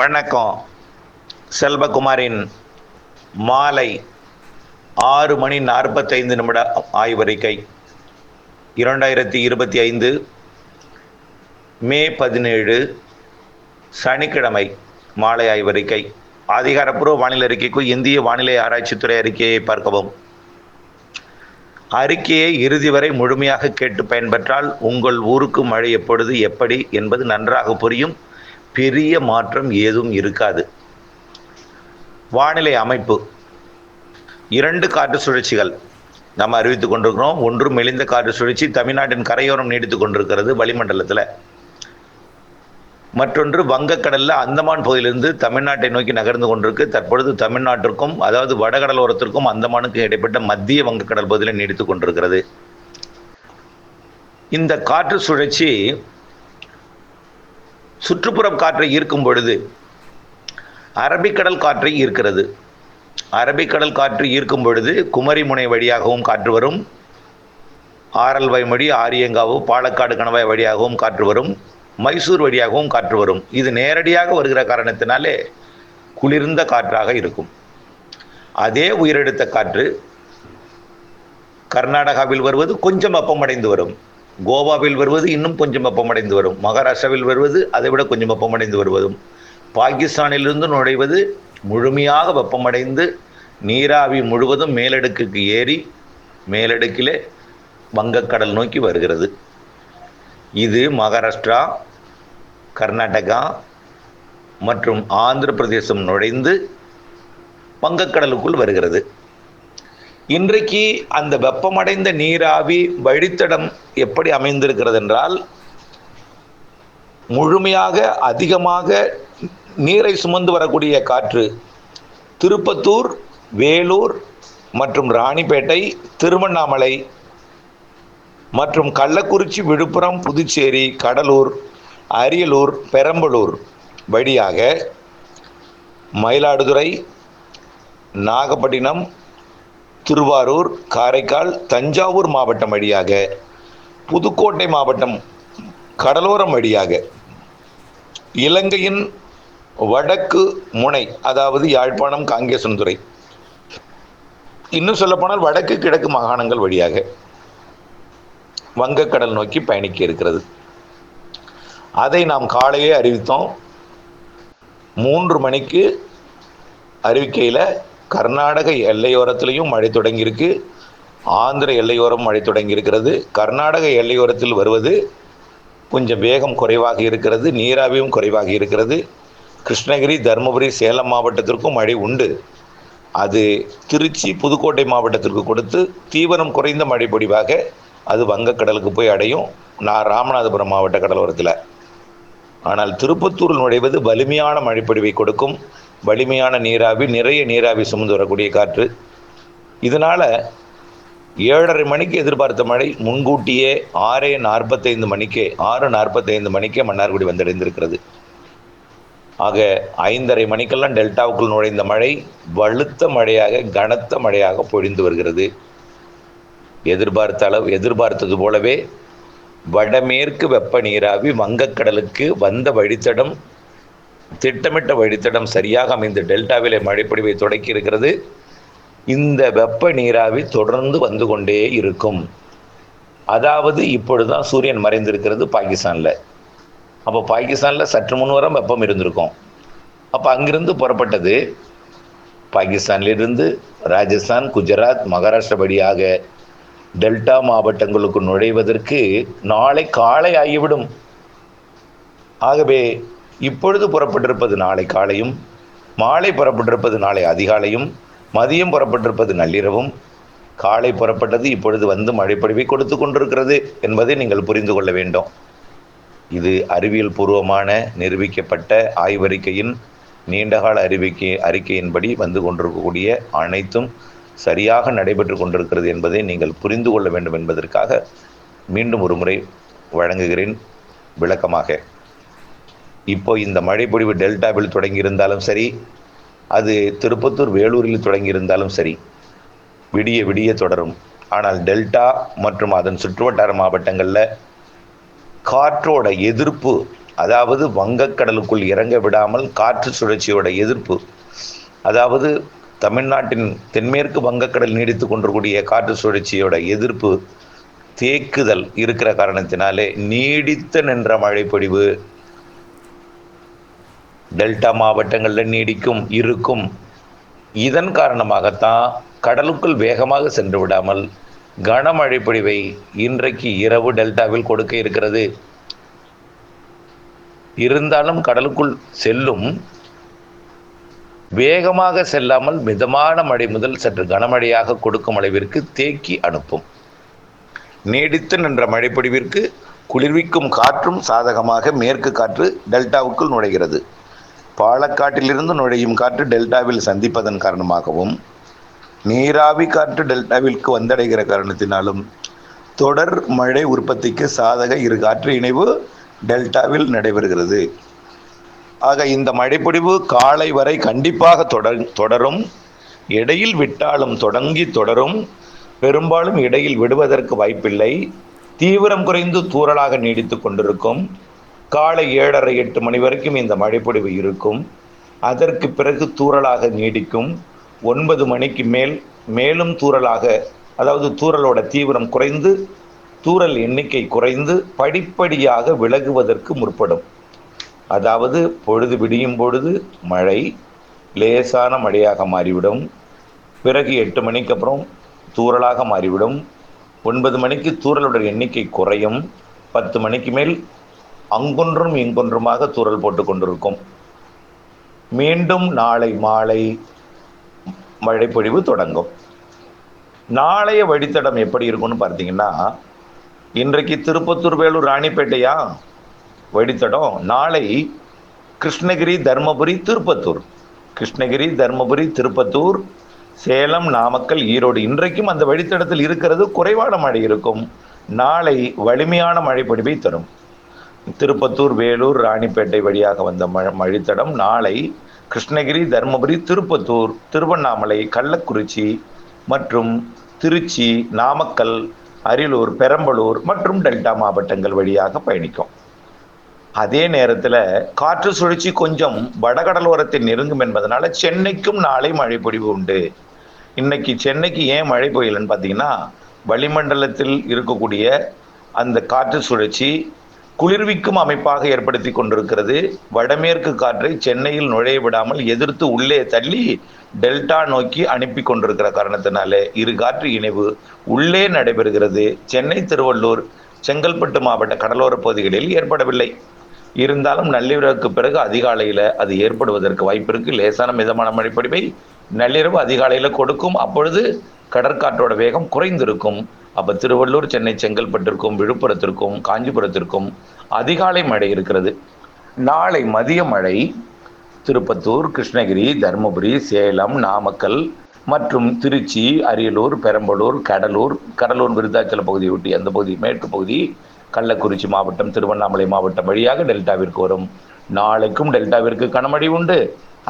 வணக்கம். செல்வகுமாரின் மாலை ஆறு மணி நாற்பத்தைந்து நிமிட ஆய்வறிக்கை. இரண்டாயிரத்தி இருபத்தி ஐந்து மே பதினேழு சனிக்கிழமை மாலை ஆய்வறிக்கை. அதிகாரப்பூர்வ வானிலை அறிக்கைக்கு இந்திய வானிலை ஆராய்ச்சித்துறை அறிக்கையை பார்க்கவும். அறிக்கையை இறுதி வரை முழுமையாக கேட்டு பயன்பெற்றால் உங்கள் ஊருக்கு மழை எப்பொழுது எப்படி என்பது நன்றாக புரியும். பெரிய மாற்றம் ஏதும் இருக்காது. வானிலை அமைப்பு. இரண்டு காற்று சுழற்சிகள் நாம் அறிவித்துக் கொண்டிருக்கிறோம். ஒன்று மெலிந்த காற்று சுழற்சி தமிழ்நாட்டின் கரையோரம் நீடித்துக் கொண்டிருக்கிறது வளிமண்டலத்தில். மற்றொன்று வங்கக்கடலில் அந்தமான் பகுதியிலிருந்து தமிழ்நாட்டை நோக்கி நகர்ந்து கொண்டிருக்கு. தற்பொழுது தமிழ்நாட்டிற்கும் அதாவது வடகடலோரத்திற்கும் அந்தமானுக்கும் இடைப்பட்ட மத்திய வங்கக்கடல் பகுதியில் நீடித்துக் கொண்டிருக்கிறது. இந்த காற்று சுழற்சி சுற்றுப்புறம் காற்றை ஈர்க்கும் பொழுது அரபிக்கடல் காற்றை ஈர்க்கிறது. அரபிக்கடல் காற்று ஈர்க்கும் பொழுது குமரி முனை வழியாகவும் காற்று வரும். ஆரல்வாய் மொழி ஆரியங்காவு பாலக்காடு கணவாய் வழியாகவும் காற்று வரும். மைசூர் வழியாகவும் காற்று வரும். இது நேரடியாக வருகிற காரணத்தினாலே குளிர்ந்த காற்றாக இருக்கும். அதே உயிரெடுத்த காற்று கர்நாடகாவில் வருவது கொஞ்சம் அப்பமடைந்து வரும். கோவாவில் வருவது இன்னும் கொஞ்சம் வெப்பமடைந்து வரும். மகாராஷ்டிராவில் வருவது அதை விட கொஞ்சம் வெப்பமடைந்து வருவதும். பாகிஸ்தானிலிருந்து நுழைவது முழுமையாக வெப்பமடைந்து நீராவி முழுவதும் மேலடுக்குக்கு ஏறி மேலடுக்கிலே வங்கக்கடல் நோக்கி வருகிறது. இது மகாராஷ்டிரா கர்நாடகா மற்றும் ஆந்திர பிரதேசம் நுழைந்து வங்கக்கடலுக்குள் வருகிறது. இன்றைக்கு அந்த வெப்பமடைந்த நீராவி வழித்தடம் எப்படி அமைந்திருக்கிறது என்றால் முழுமையாக அதிகமாக நீரை சுமந்து வரக்கூடிய காற்று திருப்பத்தூர் வேலூர் மற்றும் ராணிப்பேட்டை திருவண்ணாமலை மற்றும் கள்ளக்குறிச்சி விழுப்புரம் புதுச்சேரி கடலூர் அரியலூர் பெரம்பலூர் வழியாக மயிலாடுதுறை நாகப்பட்டினம் திருவாரூர் காரைக்கால் தஞ்சாவூர் மாவட்டம் வழியாக புதுக்கோட்டை மாவட்டம் கடலோரம் வழியாக. இலங்கையின் வடக்கு முனை அதாவது யாழ்ப்பாணம் காங்கேசன்துறை இன்னும் சொல்லப்போனால் வடக்கு கிழக்கு மாகாணங்கள் வழியாக வங்கக்கடல் நோக்கி பயணிக்க இருக்கிறது. அதை நாம் காலையே அறிவித்தோம். மூன்று மணிக்கு அறிவிக்கையில் கர்நாடக எல்லையோரத்திலையும் மழை தொடங்கியிருக்கு. ஆந்திர எல்லையோரம் மழை தொடங்கியிருக்கிறது. கர்நாடக எல்லையோரத்தில் வருவது கொஞ்சம் வேகம் குறைவாக இருக்கிறது. நீராவியும் குறைவாக இருக்கிறது. கிருஷ்ணகிரி தருமபுரி சேலம் மாவட்டத்திற்கும் மழை உண்டு. அது திருச்சி புதுக்கோட்டை மாவட்டத்திற்கு கொடுத்து தீவிரம் குறைந்த மழை பொடிவாக அது வங்கக்கடலுக்கு போய் அடையும். நான் ராமநாதபுரம் மாவட்ட கடலோரத்தில். ஆனால் திருப்பத்தூரில் நுழைவது வலிமையான மழைப்பொடிவை கொடுக்கும். வலிமையான நீராவி நிறைய நீராவி சுமந்து வரக்கூடிய காற்று. இதனால் ஏழரை மணிக்கு எதிர்பார்த்த மழை முன்கூட்டியே ஆறே நாற்பத்தைந்து மணிக்கே ஆறு நாற்பத்தைந்து மணிக்கே மன்னார்குடி வந்தடைந்திருக்கிறது. ஆக ஐந்தரை மணிக்கெல்லாம் டெல்டாவுக்குள் நுழைந்த மழை வலுத்த மழையாக கனத்த மழையாக பொழிந்து வருகிறது. எதிர்பார்த்த அளவு எதிர்பார்த்தது போலவே வடமேற்கு வெப்ப நீராவி வங்கக்கடலுக்கு வந்த வழித்தடம் திட்டமிட்ட வழித்தடம் சரியாக அமைந்த டெல்டாவிலே மழைப்பொழிவை தொடக்கி இருக்கிறது. இந்த வெப்ப நீராவி தொடர்ந்து வந்து கொண்டே இருக்கும். அதாவது இப்பொழுதுதான் சூரியன் மறைந்திருக்கிறது பாகிஸ்தானில். அப்போ பாகிஸ்தானில் சற்று முன்வரம் வெப்பம் இருந்திருக்கும். அப்போ அங்கிருந்து புறப்பட்டது பாகிஸ்தானிலிருந்து ராஜஸ்தான் குஜராத் மகாராஷ்டிரா வழியாக டெல்டா மாவட்டங்களுக்கு நுழைவதற்கு நாளை காலை ஆகிவிடும். ஆகவே இப்பொழுது புறப்பட்டிருப்பது நாளை காலையும் மாலை புறப்பட்டிருப்பது நாளை அதிகாலையும் மதியம் புறப்பட்டிருப்பது நள்ளிரவும். காலை புறப்பட்டது இப்பொழுது வந்து மழைப்பொழிவை கொடுத்து கொண்டிருக்கிறது என்பதை நீங்கள் புரிந்து கொள்ள வேண்டும். இது அறிவியல் பூர்வமான நிரூபிக்கப்பட்ட ஆய்வறிக்கையின் நீண்டகால அறிவிக்கை அறிக்கையின்படி வந்து கொண்டிருக்கக்கூடிய அனைத்தும் சரியாக நடைபெற்று கொண்டிருக்கிறது என்பதை நீங்கள் புரிந்து கொள்ள வேண்டும் என்பதற்காக மீண்டும் ஒரு முறை வழங்குகிறேன். விளக்கமாக இப்போ இந்த மழைப்பொழிவு டெல்டாவில் தொடங்கியிருந்தாலும் சரி அது திருப்பத்தூர் வேலூரில் தொடங்கியிருந்தாலும் சரி விடிய விடிய தொடரும். ஆனால் டெல்டா மற்றும் அதன் சுற்றுவட்டார மாவட்டங்களில் காற்றோட எதிர்ப்பு அதாவது வங்கக்கடலுக்குள் இறங்க விடாமல் காற்று சுழற்சியோட எதிர்ப்பு அதாவது தமிழ்நாட்டின் தென்மேற்கு வங்கக்கடல் நீடித்து கொண்டிருக்கூடிய காற்று சுழற்சியோட எதிர்ப்பு தேக்குதல் இருக்கிற காரணத்தினாலே நீடித்த நின்ற மழைப்பொழிவு டெல்டா மாவட்டங்களில் நீடிக்கும் இருக்கும். இதன் காரணமாகத்தான் கடலுக்குள் வேகமாக சென்று விடாமல் கனமழை பொழிவை இன்றைக்கு இரவு டெல்டாவில் கொடுக்க இருக்கிறது. இருந்தாலும் கடலுக்குள் செல்லும் வேகமாக செல்லாமல் மிதமான மழை முதல் சற்று கனமழையாக கொடுக்கும் அளவிற்கு தேக்கி அனுப்பும். நீடித்து நின்ற மழைப்பொழிவிற்கு குளிர்விக்கும் காற்றும் சாதகமாக மேற்கு காற்று டெல்டாவுக்குள் நுழைகிறது. பாலக்காட்டிலிருந்து நுழையும் காற்று டெல்டாவில் சந்திப்பதன் காரணமாகவும் நீராவி காற்று டெல்டாவிற்கு வந்தடைகிற காரணத்தினாலும் தொடர் மழை உற்பத்திக்கு சாதக இரு காற்று இணைவு டெல்டாவில் நடைபெறுகிறது. ஆக இந்த மழைப்பொழிவு காலை வரை கண்டிப்பாக தொடர் தொடரும். இடையில் விட்டாலும் தொடங்கி தொடரும். பெரும்பாலும் இடையில் விடுவதற்கு வாய்ப்பில்லை. தீவிரம் குறைந்து தூறலாக நீடித்து கொண்டிருக்கும். காலை ஏழரை எட்டு மணி வரைக்கும் இந்த மழைப்பொழிவு இருக்கும். அதற்கு பிறகு தூறலாக நீடிக்கும். ஒன்பது மணிக்கு மேல் மேலும் தூறலாக அதாவது தூறலோட தீவிரம் குறைந்து தூறல் எண்ணிக்கை குறைந்து படிப்படியாக விலகுவதற்கு முற்படும். அதாவது பொழுது விடியும் பொழுது மழை லேசான மழையாக மாறிவிடும். பிறகு எட்டு மணிக்கு அப்புறம் தூறலாக மாறிவிடும். ஒன்பது மணிக்கு தூறலுடைய எண்ணிக்கை குறையும். பத்து மணிக்கு மேல் அங்கொன்றும் இங்கொன்றுமாக தூரல் போட்டு கொண்டிருக்கும். மீண்டும் நாளை மாலை மழைப்பொழிவு தொடங்கும். நாளைய வழித்தடம் எப்படி இருக்கும்னு பார்த்தீங்கன்னா இன்றைக்கு திருப்பத்தூர் வேலூர் ராணிப்பேட்டையா? வழித்தடம். நாளை கிருஷ்ணகிரி தர்மபுரி திருப்பத்தூர். கிருஷ்ணகிரி தர்மபுரி திருப்பத்தூர் சேலம் நாமக்கல் ஈரோடு. இன்றைக்கும் அந்த வழித்தடத்தில் இருக்கிறது குறைவான மழை இருக்கும். நாளை வலிமையான மழைப்பொழிவை தரும். திருப்பத்தூர் வேலூர் ராணிப்பேட்டை வழியாக வந்த மழ வழித்தடம் நாளை கிருஷ்ணகிரி தருமபுரி திருப்பத்தூர் திருவண்ணாமலை கள்ளக்குறிச்சி மற்றும் திருச்சி நாமக்கல் அரியலூர் பெரம்பலூர் மற்றும் டெல்டா மாவட்டங்கள் வழியாக பயணிக்கும். அதே நேரத்தில் காற்று சுழற்சி கொஞ்சம் வடகடலோரத்தில் நெருங்கும் என்பதனால சென்னைக்கும் நாளை மழை பொழிவு உண்டு. இன்னைக்கு சென்னைக்கு ஏன் மழை பெய்யலன்னு பார்த்தீங்கன்னா வளிமண்டலத்தில் இருக்கக்கூடிய அந்த காற்று சுழற்சி குளிர்விக்கும் அமைப்பாக ஏற்படுத்தி கொண்டிருக்கிறது. வடமேற்கு காற்றை சென்னையில் நுழைய விடாமல் எதிர்த்து உள்ளே தள்ளி டெல்டா நோக்கி அனுப்பி கொண்டிருக்கிற காரணத்தினால இரு காற்று இணைவு உள்ளே நடைபெறுகிறது. சென்னை திருவள்ளூர் செங்கல்பட்டு மாவட்ட கடலோர பகுதிகளில் ஏற்படவில்லை. இருந்தாலும் நள்ளிரவுக்கு பிறகு அதிகாலையில் அது ஏற்படுவதற்கு வாய்ப்பிருக்கு லேசான மிதமான மழைப்பொழிவை நள்ளிரவு அதிகாலையில் கொடுக்கும். அப்பொழுது கடற்காற்றோட வேகம் குறைந்திருக்கும். அப்போ திருவள்ளூர் சென்னை செங்கல்பட்டிற்கும் விழுப்புரத்திற்கும் காஞ்சிபுரத்திற்கும் அதிகாலை மழை இருக்கிறது. நாளை மதிய மழை. திருப்பத்தூர் கிருஷ்ணகிரி தருமபுரி சேலம் நாமக்கல் மற்றும் திருச்சி அரியலூர் பெரம்பலூர் கடலூர் கடலூர் விருத்தாச்சல பகுதியை ஒட்டி அந்த பகுதி மேற்கு பகுதி கள்ளக்குறிச்சி மாவட்டம் திருவண்ணாமலை மாவட்டம் வழியாக டெல்டாவிற்கு வரும். நாளைக்கும் டெல்டாவிற்கு கனமழை உண்டு.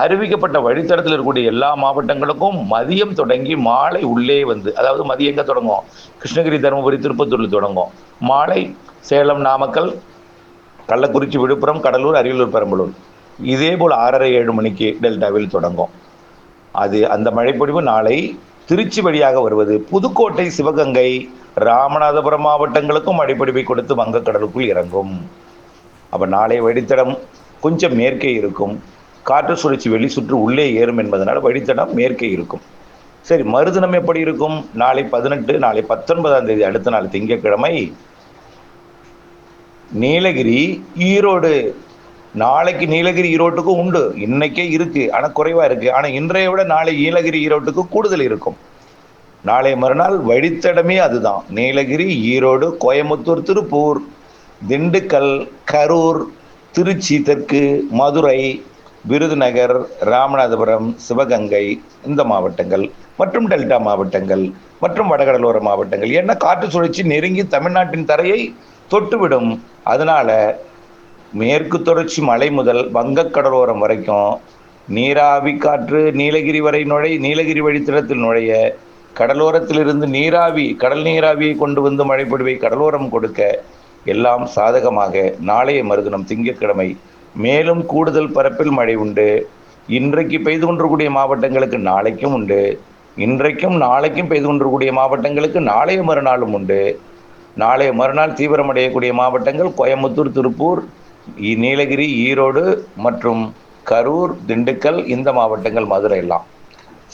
அறிவிக்கப்பட்ட வழித்தடத்தில் இருக்கக்கூடிய எல்லா மாவட்டங்களுக்கும் மதியம் தொடங்கி மாலை உள்ளே வந்து அதாவது மதியம் எங்கே தொடங்கும் கிருஷ்ணகிரி தருமபுரி திருப்பத்தூரில் தொடங்கும் மாலை சேலம் நாமக்கல் கள்ளக்குறிச்சி விழுப்புரம் கடலூர் அரியலூர் பெரம்பலூர். இதே போல் ஆறரை ஏழு மணிக்கு டெல்டாவில் தொடங்கும். அது அந்த மழைப்பொழிவு நாளை திருச்சி வழியாக வருவது. புதுக்கோட்டை சிவகங்கை ராமநாதபுரம் மாவட்டங்களுக்கும் மழைப்பொழிவை கொடுத்து வங்கக்கடலுக்குள் இறங்கும். அப்போ நாளை வழித்தடம் கொஞ்சம் மேற்கே இருக்கும். காற்று சுழற்சி வெளி சுற்று உள்ளே ஏறும் என்பதனால் வழித்தடம் மேற்கே இருக்கும். சரி மறுதினம் எப்படி இருக்கும்? நாளை பதினெட்டு நாளை பத்தொன்பதாம் தேதி அடுத்த நாள் திங்கட்கிழமை நீலகிரி ஈரோடு. நாளைக்கு நீலகிரி ஈரோட்டுக்கும் உண்டு. இன்னைக்கே இருக்கு. ஆனால் குறைவா இருக்கு. ஆனால் இன்றைய விட நாளை நீலகிரி ஈரோட்டுக்கு கூடுதல் இருக்கும். நாளை மறுநாள் வழித்தடமே அதுதான். நீலகிரி ஈரோடு கோயம்புத்தூர் திருப்பூர் திண்டுக்கல் கரூர் திருச்சி தெற்கு மதுரை விருதுநகர் ராமநாதபுரம் சிவகங்கை இந்த மாவட்டங்கள் மற்றும் டெல்டா மாவட்டங்கள் மற்றும் வடகடலோர மாவட்டங்கள். ஏன்னா காற்று சுழற்சி நெருங்கி தமிழ்நாட்டின் தரையை தொட்டுவிடும். அதனால மேற்கு தொடர்ச்சி மலை முதல் வங்கக்கடலோரம் வரைக்கும் நீராவி காற்று நீலகிரி வரை நுழை நீலகிரி வழித்தடத்தில் நுழைய கடலோரத்திலிருந்து நீராவி கடல் நீராவியை கொண்டு வந்து மழைப்பொழிவை கடலோரம் கொடுக்க எல்லாம் சாதகமாக நாளைய மறுதினம் திங்கட்கிழமை மேலும் கூடுதல் பரப்பில் மழை உண்டு. இன்றைக்கு பெய்து கொண்டிருக்கூடிய மாவட்டங்களுக்கு நாளைக்கும் உண்டு. இன்றைக்கும் நாளைக்கும் பெய்து கொண்டிருக்கூடிய மாவட்டங்களுக்கு நாளைய மறுநாளும் உண்டு. நாளைய மறுநாள் தீவிரமடையக்கூடிய மாவட்டங்கள் கோயம்புத்தூர் திருப்பூர் நீலகிரி ஈரோடு மற்றும் கரூர் திண்டுக்கல் இந்த மாவட்டங்கள் மதுரை எல்லாம்.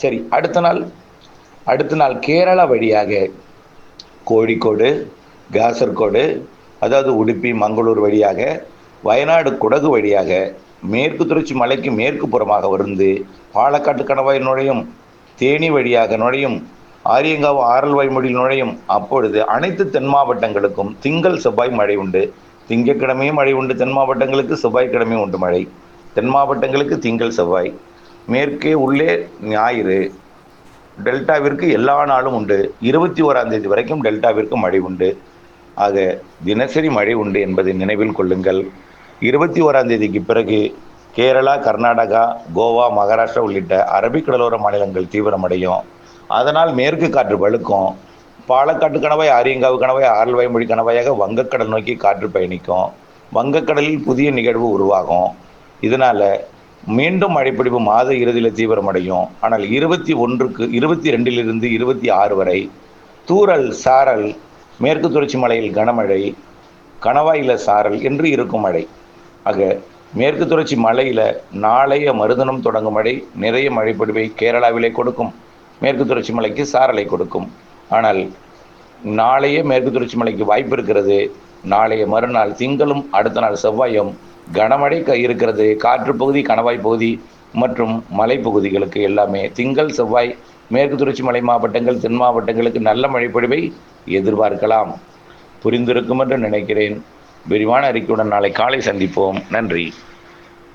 சரி அடுத்த நாள் அடுத்த நாள் கேரளா வழியாக கோழிக்கோடு காசர்கோடு அதாவது உடுப்பி மங்களூர் வழியாக வயநாடு குடகு வழியாக மேற்கு தொடர்ச்சி மலைக்கு மேற்கு புறமாக வருந்து பாலக்காட்டு கணவாய் நுழையும் தேனி வழியாக நுழையும் ஆரியங்காவு ஆரல்வாய் மொழியில் நுழையும் அப்பொழுது அனைத்து தென் மாவட்டங்களுக்கும் திங்கள் செவ்வாய் மழை உண்டு. திங்கக்கிழமையும் மழை உண்டு தென் மாவட்டங்களுக்கு செவ்வாய்க்கிழமையும் உண்டு மழை. தென் மாவட்டங்களுக்கு திங்கள் செவ்வாய். மேற்கே உள்ளே ஞாயிறு. டெல்டாவிற்கு எல்லா நாளும் உண்டு. இருபத்தி ஓராம் தேதி வரைக்கும் டெல்டாவிற்கு மழை உண்டு. ஆக தினசரி மழை உண்டு என்பதை நினைவில் கொள்ளுங்கள். இருபத்தி ஓராம் தேதிக்கு பிறகு கேரளா கர்நாடகா கோவா மகாராஷ்டிரா உள்ளிட்ட அரபிக்கடலோர மாநிலங்கள் தீவிரமடையும். அதனால் மேற்கு காற்று வலுக்கும் பாலக்காட்டு கணவாய் ஆரியங்காவு கணவாய் ஆரல்வாய் மொழி கணவாயாக வங்கக்கடல் நோக்கி காற்று பயணிக்கும். வங்கக்கடலில் புதிய நிகழ்வு உருவாகும். இதனால் மீண்டும் மழைப்பிடிப்பு மாத இறுதியில் தீவிரமடையும். ஆனால் இருபத்தி ஒன்றுக்கு இருபத்தி ரெண்டிலிருந்து இருபத்தி ஆறு வரை தூரல் சாரல் மேற்கு தொடர்ச்சி மலையில் கனமழை கணவாயில சாரல் என்று இருக்கும் மழை. ஆக மேற்கு தொடர்ச்சி மலையில் நாளைய மறுதினம் தொடங்கும் மழை நிறைய மழைப்பொழிவை கேரளாவிலே கொடுக்கும். மேற்கு தொடர்ச்சி மலைக்கு சாரலை கொடுக்கும். ஆனால் நாளைய மேற்கு தொடர்ச்சி மலைக்கு வாய்ப்பு இருக்கிறது. நாளைய மறுநாள் திங்களும் அடுத்த நாள் செவ்வாயும் கனமழை க- இருக்கிறது. காற்று பகுதி கணவாய் பகுதி மற்றும் மலைப்பகுதிகளுக்கு எல்லாமே திங்கள் செவ்வாய் மேற்கு தொடர்ச்சி மலை மாவட்டங்கள் தென் மாவட்டங்களுக்கு நல்ல மழைப்பொழிவை எதிர்பார்க்கலாம். புரிந்திருக்கும் என்று நினைக்கிறேன். விரிவான அறிக்கையுடன் நாளை காலை சந்திப்போம். நன்றி.